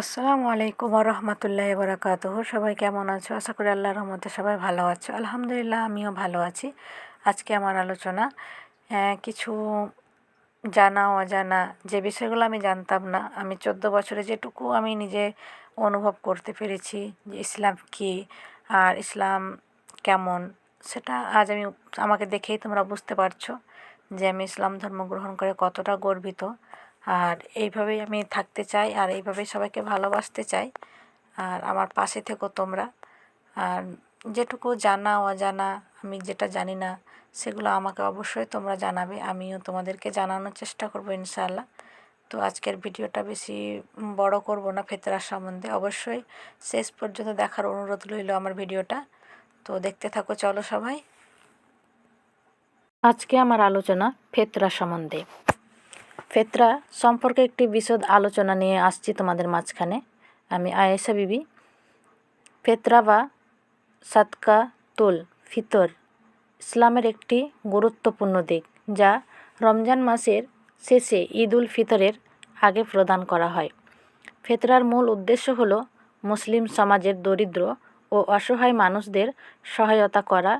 আসসালামু আলাইকুম রহমতুল্লাহ বরাকাত সবাই কেমন আছো? আশা করি আল্লাহ রহমতে সবাই ভালো আছো। আলহামদুলিল্লাহ, আমিও ভালো আছি। আজকে আমার আলোচনা কিছু জানা অজানা, যে বিষয়গুলো আমি জানতাম না। আমি চোদ্দ বছরে যেটুকু আমি নিজে অনুভব করতে পেরেছি যে ইসলাম কী আর ইসলাম কেমন, সেটা আজ আমি আমাকে দেখেই তোমরা বুঝতে পারছ যে আমি ইসলাম ধর্ম গ্রহণ করে কতটা গর্বিত। আর এইভাবেই আমি থাকতে চাই আর এইভাবেই সবাইকে ভালোবাসতে চাই। আর আমার পাশে থেকো তোমরা। আর যেটুকু জানা, অজানা, আমি যেটা জানি না, সেগুলো আমাকে অবশ্যই তোমরা জানাবে। আমিও তোমাদেরকে জানানোর চেষ্টা করব ইনশাআল্লাহ। তো আজকের ভিডিওটা বেশি বড় করব না ফেতরার সম্বন্ধে। অবশ্যই শেষ পর্যন্ত দেখার অনুরোধ রইল আমার ভিডিওটা। তো দেখতে থাকো, চলো সবাই। আজকে আমার আলোচনা ফেতরা সম্বন্ধে। ফেতরা সম্পর্কে একটি বিশদ আলোচনা নিয়ে আসছি তোমাদের মাঝখানে। আমি আয়েশা বিবি। ফেতরা বা সাতকা তুল ফিতর ইসলামের একটি গুরুত্বপূর্ণ দিক, যা রমজান মাসের শেষে ঈদ উল ফিতরের আগে প্রদান করা হয়। ফেতরার মূল উদ্দেশ্য হল মুসলিম সমাজের দরিদ্র ও অসহায় মানুষদের সহায়তা করা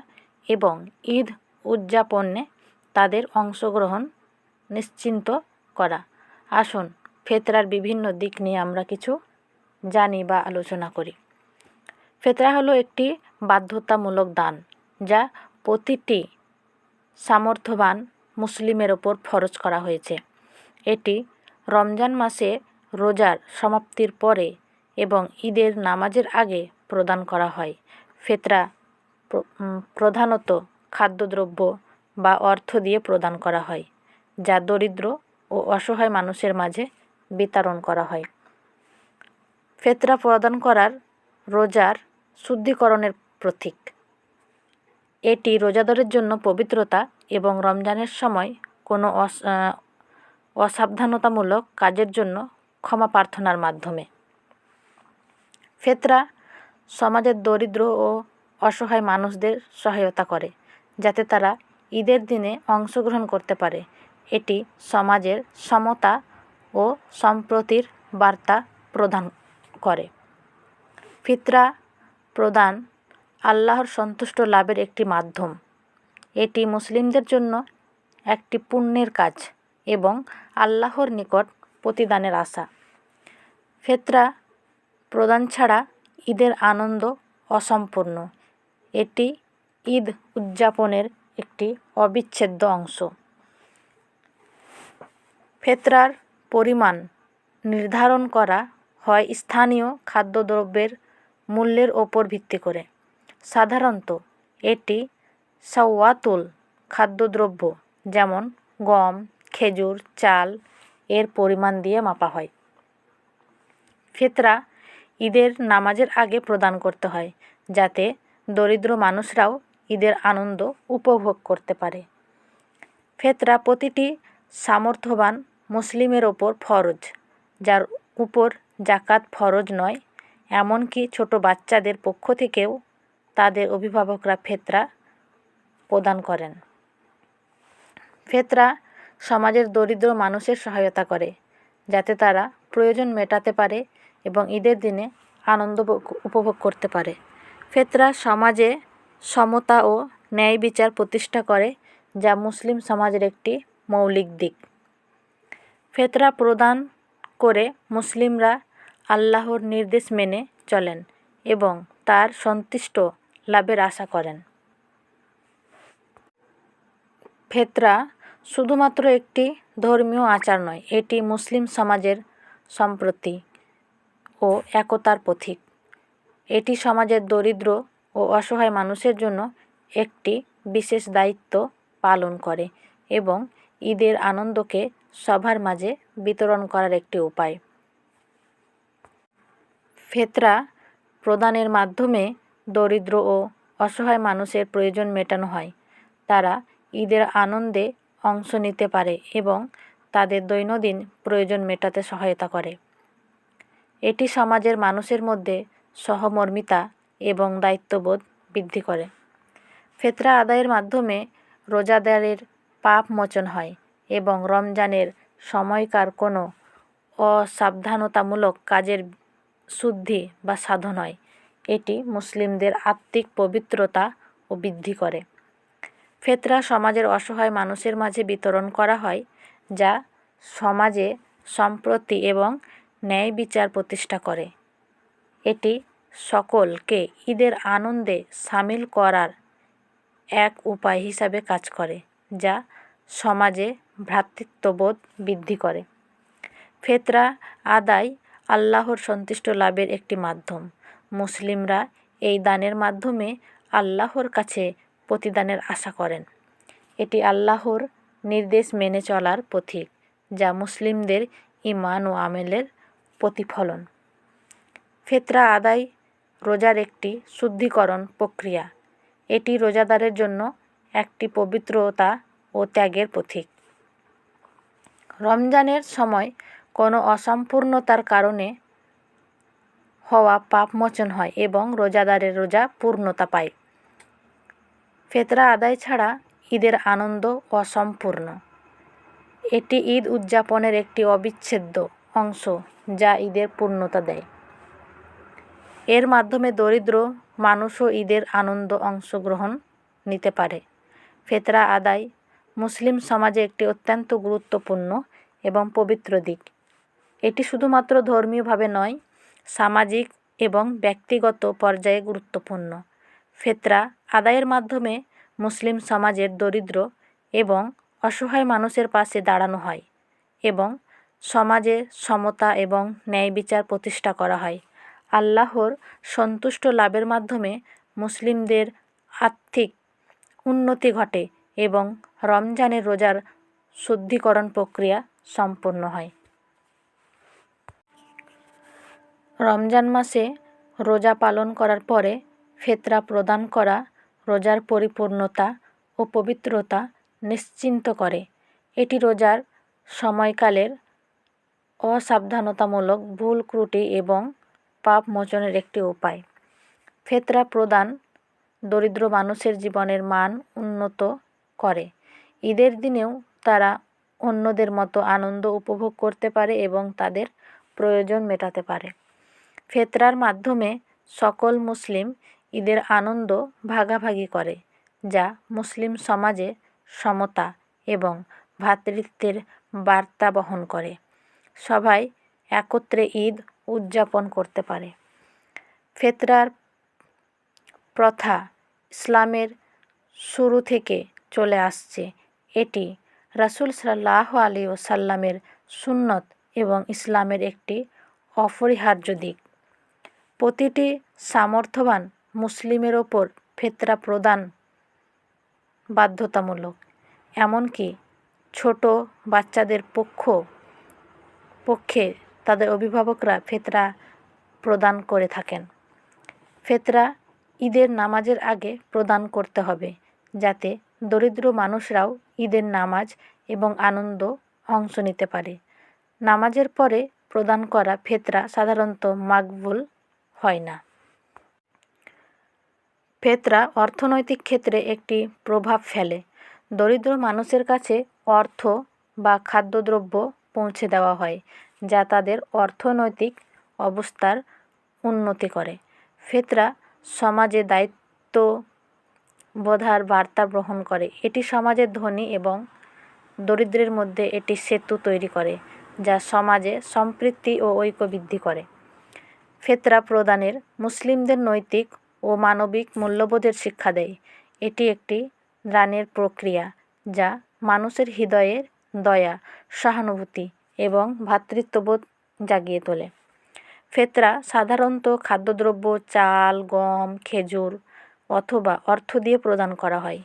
এবং ঈদ উদযাপনে তাদের অংশগ্রহণ নিশ্চিন্ত করা। আসুন, ফেতরার বিভিন্ন দিক নিয়ে আমরা কিছু জানি বা আলোচনা করি। ফেতরা হলো একটি বাধ্যতামূলক দান, যা প্রতিটি সামর্থ্যবান মুসলিমের ওপর ফরজ করা হয়েছে। এটি রমজান মাসে রোজার সমাপ্তির পরে এবং ঈদের নামাজের আগে প্রদান করা হয়। ফেতরা প্রধানত খাদ্যদ্রব্য বা অর্থ দিয়ে প্রদান করা হয়, যা দরিদ্র ও অসহায় মানুষের মাঝে বিতরণ করা হয়। ফেতরা প্রদান করার রোজার শুদ্ধিকরণের প্রতীক। এটি রোজাদারের জন্য পবিত্রতা এবং রমজানের সময় কোনো অসাবধানতামূলক কাজের জন্য ক্ষমা প্রার্থনার মাধ্যমে। ফেতরা সমাজের দরিদ্র ও অসহায় মানুষদের সহায়তা করে, যাতে তারা ঈদের দিনে অংশগ্রহণ করতে পারে এটি সমাজের সমতা ও সম্প্রতির বার্তা প্রদান করে। ফিতরা প্রদান আল্লাহর সন্তুষ্ট লাভের একটি মাধ্যম। এটি মুসলিমদের জন্য একটি পুণ্যের কাজ এবং আল্লাহর নিকট প্রতিদানের আশা। ফেতরা প্রদান ছাড়া ঈদের আনন্দ অসম্পূর্ণ। এটি ঈদ উদযাপনের একটি অবিচ্ছেদ্য অংশ। ফেতরার পরিমাণ নির্ধারণ করা হয় স্থানীয় খাদ্যদ্রব্যের মূল্যের ওপর ভিত্তি করে। সাধারণত এটি সাওয়াতুল খাদ্যদ্রব্য, যেমন গম, খেজুর, চাল এর পরিমাণ দিয়ে মাপা হয়। ফেতরা ঈদের নামাজের আগে প্রদান করতে হয়, যাতে দরিদ্র মানুষরাও ঈদের আনন্দ উপভোগ করতে পারে। ফেতরা প্রতিটি সামর্থ্যবান মুসলিমের ওপর ফরজ, যার উপর জাকাত ফরজ নয়, এমনকি ছোট বাচ্চাদের পক্ষ থেকেও তাদের অভিভাবকরা ফেতরা প্রদান করেন। ফেতরা সমাজের দরিদ্র মানুষের সহায়তা করে, যাতে তারা প্রয়োজন মেটাতে পারে এবং ঈদের দিনে আনন্দ উপভোগ করতে পারে। ফেতরা সমাজে সমতা ও ন্যায় বিচার প্রতিষ্ঠা করে, যা মুসলিম সমাজের একটি মৌলিক দিক। ফেতরা প্রদান করে মুসলিমরা আল্লাহর নির্দেশ মেনে চলেন এবং তার সন্তুষ্ট লাভের আশা করেন। ফেতরা শুধুমাত্র একটি ধর্মীয় আচার নয়, এটি মুসলিম সমাজের সম্প্রতি ও একতার প্রতীক। এটি সমাজের দরিদ্র ও অসহায় মানুষের জন্য একটি বিশেষ দায়িত্ব পালন করে এবং ঈদের আনন্দকে সবার মাঝে বিতরণ করার একটি উপায়। ফেতরা প্রদানের মাধ্যমে দরিদ্র ও অসহায় মানুষের প্রয়োজন মেটানো হয়। তারা ঈদের আনন্দে অংশ নিতে পারে এবং তাদের দৈনন্দিন প্রয়োজন মেটাতে সহায়তা করে। এটি সমাজের মানুষের মধ্যে সহমর্মিতা এবং দায়িত্ববোধ বৃদ্ধি করে। ফেতরা আদায়ের মাধ্যমে রোজাদারের পাপ মোচন হয়। এবং রমজানের সময়কার কোনো অসাবধানতামূলক কাজের শুদ্ধি বা সাধন হয় এটি মুসলিমদের আত্মিক পবিত্রতা ও বৃদ্ধি করে। ফেতরা সমাজের অসহায় মানুষের মাঝে বিতরণ করা হয়, যা সমাজে সম্প্রতি এবং ন্যায় বিচার প্রতিষ্ঠা করে। এটি সকলকে ঈদের আনন্দে সামিল করার এক উপায় হিসাবে কাজ করে, যা সমাজে ভ্রাতৃত্ববোধ বৃদ্ধি করে। ফেতরা আদায় আল্লাহর সন্তুষ্ট লাভের একটি মাধ্যম। মুসলিমরা এই দানের মাধ্যমে আল্লাহর কাছে প্রতিদানের আশা করেন। এটি আল্লাহর নির্দেশ মেনে চলার পথিক, যা মুসলিমদের ইমান ও আমেলের প্রতিফলন। ফেতরা আদায় রোজার একটি শুদ্ধিকরণ প্রক্রিয়া। এটি রোজাদারের জন্য একটি পবিত্রতা ও ত্যাগের প্রতীক রমজানের সময় কোনো অসম্পূর্ণতার কারণে হওয়া পাপমোচন হয় এবং রোজাদারের রোজা পূর্ণতা পায়। ফেতরা আদায় ছাড়া ঈদের আনন্দ অসম্পূর্ণ। এটি ঈদ উদযাপনের একটি অবিচ্ছেদ্য অংশ যা ঈদের পূর্ণতা দেয়। এর মাধ্যমে দরিদ্র মানুষও ঈদের আনন্দ অংশগ্রহণ নিতে পারে। ফেতরা আদায় মুসলিম সমাজে একটি অত্যন্ত গুরুত্বপূর্ণ এবং পবিত্র দিক। এটি শুধুমাত্র ধর্মীয়ভাবে নয়, সামাজিক এবং ব্যক্তিগত পর্যায়ে গুরুত্বপূর্ণ। ফেতরা আদায়ের মাধ্যমে মুসলিম সমাজের দরিদ্র এবং অসহায় মানুষের পাশে দাঁড়ানো হয় এবং সমাজে সমতা এবং ন্যায় বিচার প্রতিষ্ঠা করা হয়। আল্লাহর সন্তুষ্ট লাভের মাধ্যমে মুসলিমদের আর্থিক উন্নতি ঘটে এবং রমজানের রোজার শুদ্ধিকরণ প্রক্রিয়া সম্পন্ন হয়। রমজান মাসে রোজা পালন করার পরে ফেতরা প্রদান করা রোজার পরিপূর্ণতা ও পবিত্রতা নিশ্চিন্ত করে। এটি রোজার সময়কালের অসাবধানতামূলক ভুল ত্রুটি এবং পাপ মোচনের একটি উপায়। ফেতরা প্রদান দরিদ্র মানুষের জীবনের মান উন্নত করে। ঈদের দিনেও তারা অন্যদের মতো আনন্দ উপভোগ করতে পারে এবং তাদের প্রয়োজন মেটাতে পারে। ফেতরার মাধ্যমে সকল মুসলিম ঈদের আনন্দ ভাগাভাগি করে, যা মুসলিম সমাজে সমতা এবং ভ্রাতৃত্বের বার্তা বহন করে। সবাই একত্রে ঈদ উদযাপন করতে পারে। ফেতরার প্রথা ইসলামের শুরু থেকে চলে আসছে। এটি রাসুল সাল্লাহ আলী ও সাল্লামের সুন্নত এবং ইসলামের একটি অপরিহার্য দিক। প্রতিটি সামর্থ্যবান মুসলিমের ওপর ফেতরা প্রদান বাধ্যতামূলক, এমনকি ছোট বাচ্চাদের পক্ষ, পক্ষে তাদের অভিভাবকরা ফেতরা প্রদান করে থাকেন। ফেতরা ঈদের নামাজের আগে প্রদান করতে হবে, যাতে দরিদ্র মানুষরাও ঈদের নামাজ এবং আনন্দ অংশ নিতে পারে। নামাজের পরে প্রদান করা ফেতরা সাধারণত মাকবুল হয় না। ফেতরা অর্থনৈতিক ক্ষেত্রে একটি প্রভাব ফেলে। দরিদ্র মানুষের কাছে অর্থ বা খাদ্যদ্রব্য পৌঁছে দেওয়া হয়, যা তাদের অর্থনৈতিক অবস্থার উন্নতি করে। ফেতরা সমাজে দায়িত্ব বোধার বার্তা বহন করে। এটি সমাজের ধনী এবং দরিদ্রের মধ্যে এটি সেতু তৈরি করে, যা সমাজে সম্প্রীতি ও ঐক্য বৃদ্ধি করে। ফেতরা প্রদানের মুসলিমদের নৈতিক ও মানবিক মূল্যবোধের শিক্ষা দেয়। এটি একটি দানের প্রক্রিয়া, যা মানুষের হৃদয়ের দয়া, সহানুভূতি এবং ভ্রাতৃত্ববোধ জাগিয়ে তোলে। ফেতরা সাধারণত খাদ্যদ্রব্য, চাল, গম, খেজুর অথবা অর্থ দিয়ে প্রদান করা হয়।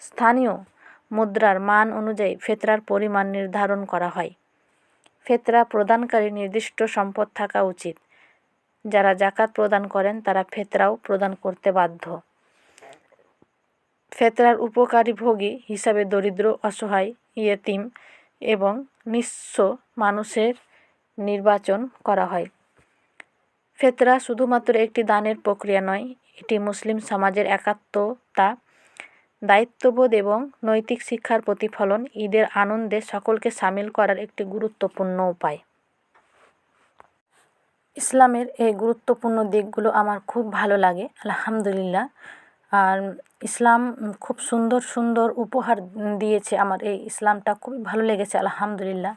স্থানীয় মুদ্রার মান অনুযায়ী ফেতরার পরিমাণ নির্ধারণ করা হয়। ফেতরা প্রদানকারী নির্দিষ্ট সম্পদ থাকা উচিত। যারা জাকাত প্রদান করেন, তারা ফেতরাও প্রদান করতে বাধ্য। ফেতরার উপকারী ভোগী হিসাবে দরিদ্র, অসহায়, ইয়েতিম এবং নিঃস্ব মানুষের নির্বাচন করা হয়। ফেতরা শুধুমাত্র একটি দানের প্রক্রিয়া নয় এটি মুসলিম সমাজের একাত্মতা, দায়িত্ববোধ এবং নৈতিক শিক্ষার প্রতিফলন ঈদের আনন্দে সকলকে সামিল করার একটি গুরুত্বপূর্ণ উপায়। ইসলামের এই গুরুত্বপূর্ণ দিকগুলো আমার খুব ভালো লাগে, আলহামদুলিল্লাহ। আর ইসলাম খুব সুন্দর সুন্দর উপহার দিয়েছে আমার এই ইসলামটা, খুবই ভালো লেগেছে, আলহামদুলিল্লাহ।